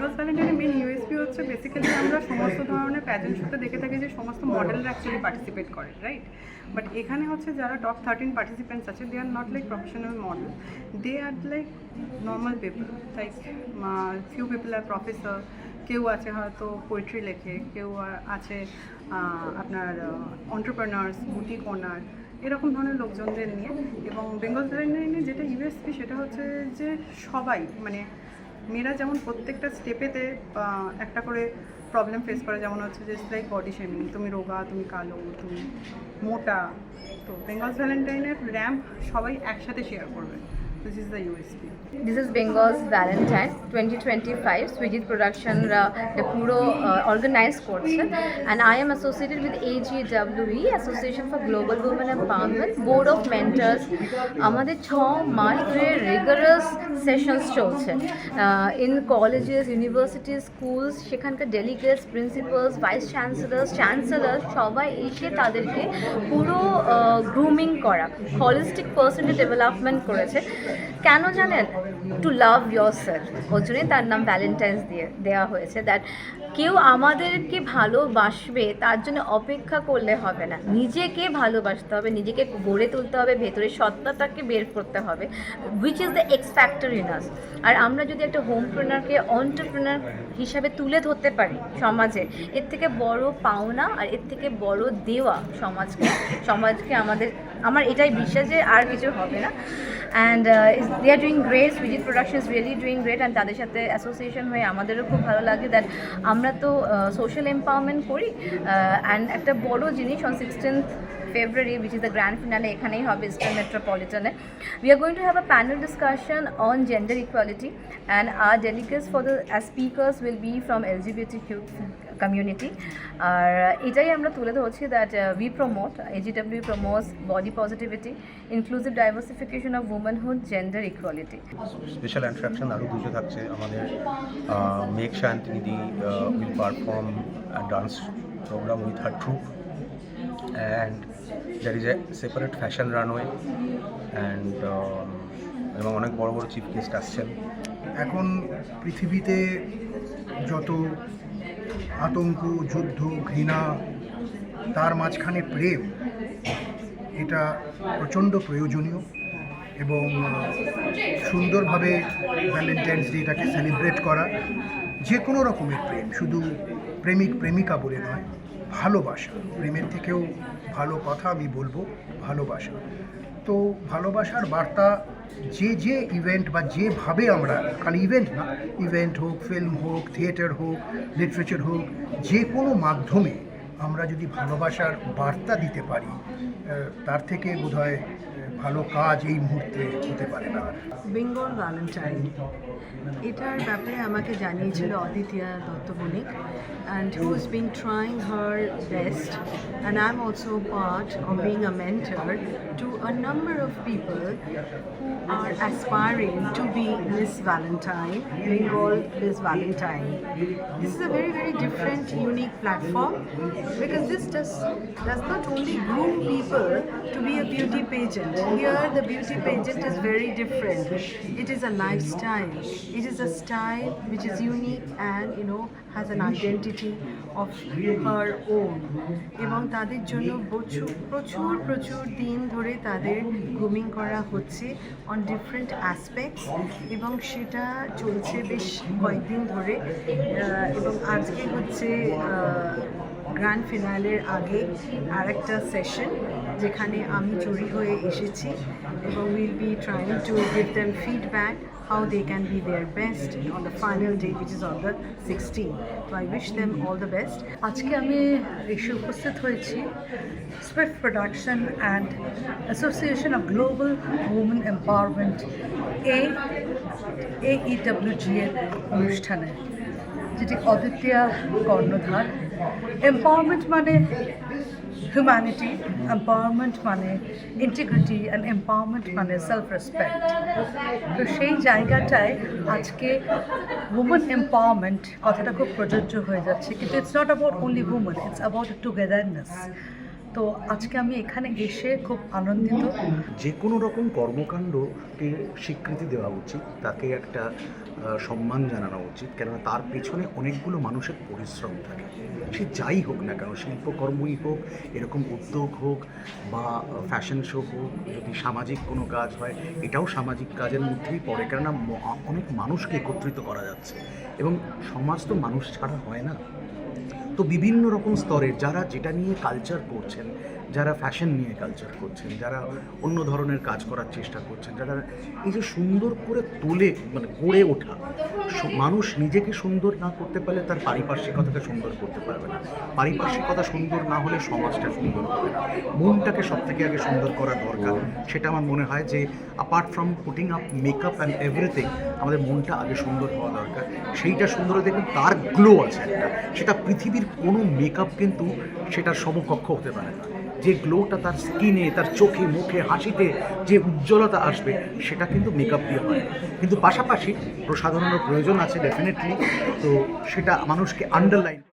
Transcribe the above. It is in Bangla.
বেঙ্গল ভ্যালেন্টাইনের মেন ইউএসপি হচ্ছে বেসিক্যালি আমরা সমস্ত ধরনের প্যাজেন্ট শুতে দেখে থাকি যে সমস্ত মডেলরা অ্যাকচুয়ালি পার্টিসিপেট করে রাইট বাট এখানে হচ্ছে যারা টপ থার্টিন পার্টিসিপেন্টস আছে they are not like professional model they are like normal people like few people R professor কেউ আছে হয়তো পোয়েট্রি লেখে, কেউ আছে আপনার অন্টারপ্রেনার্স বুটিক ওনার এরকম ধরনের লোকজনদের নিয়ে। এবং বেঙ্গল ভ্যালেন্টাইনে যেটা ইউএসপি সেটা হচ্ছে যে সবাই মানে মেয়েরা যেমন প্রত্যেকটা স্টেপেতে একটা করে প্রবলেম ফেস করে। যেমন হচ্ছে যে লাইক বডি শেমিং তুমি রোগা, তুমি কালো, তুমি মোটা। তো বেঙ্গল ভ্যালেন্টাইনের র্যাম্প সবাই একসাথে শেয়ার করবে। The USP this is Bengal's Valentine twenty twenty five Sujit প্রোডাকশনরা এটা পুরো অর্গানাইজ করছে and I am associated with A G WE association for global women empowerment board of mentors আমাদের ছ মাস ধরে রিগারাস সেশনস চলছে। ইন কলেজেস ইউনিভার্সিটিস স্কুলস সেখানকার delegates principals vice chancellors chancellor সবাই এসে তাদেরকে পুরো গ্রুমিং করা হলিস্টিক পার্সোনাল ডেভেলপমেন্ট করেছে। কেন জানেন? টু লাভ ইয়োর সেলফ ওর জন্যই তার নাম ভ্যালেন্টাইন্স দিয়ে দেওয়া হয়েছে দ্যাট কেউ আমাদেরকে ভালোবাসবে, তার জন্য অপেক্ষা করলে হবে না। নিজেকে ভালোবাসতে হবে, নিজেকে গড়ে তুলতে হবে, ভেতরে সত্তাটাকে বের করতে হবে which is the X factor in us আর আমরা যদি একটা হোমপ্রেনারকে অন্টারপ্রেনার হিসাবে তুলে ধরতে পারি সমাজে, এর থেকে বড় পাওনা আর এর থেকে বড় দেওয়া সমাজকে সমাজকে আমাদের, আমার এটাই বিশ্বাস যে আর কিছু হবে না। And they are doing great Sweezy production is really doing great and তাদের সাথে অ্যাসোসিয়েশন হয়ে আমাদেরও খুব ভালো লাগে দ্যাট আমরা তো সোশ্যাল এম্পাওয়ারমেন্ট করি অ্যান্ড একটা বড় জিনিস on sixteenth February which is the grand finale এখানেই হবে eastern মেট্রোপলিটনে we are going to have a panel discussion on gender equality and our delegates for the speakers will be from LGBT Q community. আর এটাই আমরা তুলে ধরছি that we promote AGW promotes body positivity inclusive diversification of womanhood gender equality special attraction আরও দুটো থাকছে। আমাদের Megh Shantinidhi will perform dance program with her troupe and there is a separate fashion runway and এবং অনেক বড় বড় চিফ গেস্ট আসছেন। এখন পৃথিবীতে যত আতঙ্ক, যুদ্ধ, ঘৃণা, তার মাঝখানে প্রেম, এটা প্রচণ্ড প্রয়োজনীয় এবং সুন্দরভাবে ভ্যালেন্টাইন্স ডেটাকে সেলিব্রেট করা যে কোনো রকমের প্রেম, শুধু প্রেমিক, প্রেমিকা বলে নয়, ভালোবাসা। প্রেমের থেকেও ভালো কথা আমি বলব, ভালোবাসা। তো ভালোবাসার বার্তা যে যে ইভেন্ট বা যেভাবে আমরা, খালি ইভেন্ট না ইভেন্ট হোক ফিল্ম হোক থিয়েটার হোক লিটারেচার হোক, যে কোনো মাধ্যমে আমরা যদি ভালোবাসার বার্তা দিতে পারি তার থেকে বোধহয় ভালো কাজ এই মুহূর্তে হতে পারে না আর বেঙ্গল ভ্যালেন্টাইন এটার ব্যাপারে আমাকে জানিয়েছিল Aditya Dutta Banik and who is being trying her best and I am also part of being a mentor to a number of people who are aspiring to be Miss Valentine, Bengal Miss Valentine. This is a very, very different, unique platform because this does, does not only groom people to be a beauty pageant. Here, the beauty pageant is very different. It is a lifestyle. It is a style which is unique and, you know, has an identity of her own. এবং তাদের জন্য প্রচুর প্রচুর দিন ধরে তাদের গ্রুমিং করা হচ্ছে অন ডিফারেন্ট অ্যাসপেক্টস এবং সেটা চলছে বেশ কয়েকদিন ধরে এবং আজকে হচ্ছে গ্র্যান্ড ফিনালের আগে আরেকটা সেশন যেখানে আমি জড়ি হয়ে এসেছি এবং will be trying to give them feedback how they can be their best on the final day, which is on the 16th. So, I wish them all the best. আজকে আমি এসে উপস্থিত হয়েছি Swift production and association of global women empowerment A AWG এর অনুষ্ঠানে, যেটি অদ্বিতীয়া কর্ণধার এম্পাওয়ারমেন্ট মানে হিউম্যানিটি এম্পাওয়ারমেন্ট মানে ইন্টিগ্রিটি অ্যান্ড এম্পাওয়ারমেন্ট মানে সেলফ রেসপেক্ট তো সেই জায়গাটায় আজকে উমেন এম্পাওয়ারমেন্ট কথাটা খুব প্রযোজ্য হয়ে যাচ্ছে, কিন্তু it's not about only women it's about togetherness তো আজকে আমি এখানে এসে খুব আনন্দিত। যে কোনো রকম কর্মকাণ্ডকে স্বীকৃতি দেওয়া উচিত, তাকে একটা সম্মান জানানো উচিত, কেননা তার পেছনে অনেকগুলো মানুষের পরিশ্রম থাকে। সে যাই হোক না কেন, শিল্পকর্মই হোক, এরকম উদ্যোগ হোক, বা ফ্যাশন শো হোক, যদি সামাজিক কোনো কাজ হয়, এটাও সামাজিক কাজের মধ্যেই পড়ে, কেননা অনেক মানুষকে একত্রিত করা যাচ্ছে। এবং সমাজ তো মানুষ ছাড়া হয় না। তো বিভিন্ন রকম স্তরের যারা যেটা নিয়ে কালচার করছেন, যারা ফ্যাশন নিয়ে কালচার করছেন, যারা অন্য ধরনের কাজ করার চেষ্টা করছেন, যারা এই যে সুন্দর করে তোলে মানে গড়ে ওঠা মানুষ নিজেকে সুন্দর না করতে পারলে তার পারিপার্শ্বিকতাকে সুন্দর করতে পারবে না। পারিপার্শ্বিকতা সুন্দর না হলে সমাজটা সুন্দর হবে না। মনটাকে সব থেকে আগে সুন্দর করা দরকার। সেটা আমার মনে হয় যে apart from putting up makeup and everything আমাদের মনটা আগে সুন্দর হওয়া দরকার। সেইটা সুন্দর দেখুন তার গ্লো আছে একটা। সেটা পৃথিবীর কোনো মেকআপ কিন্তু সেটার সমকক্ষ হতে পারে না যে গ্লোটা তার স্কিনে তার চোখে, মুখে, হাসিতে যে উজ্জ্বলতা আসবে, সেটা কিন্তু মেকআপ দিয়ে হয়। কিন্তু পাশাপাশি প্রসাধনের প্রয়োজন আছে ডেফিনেটলি তো সেটা মানুষকে আন্ডারলাইন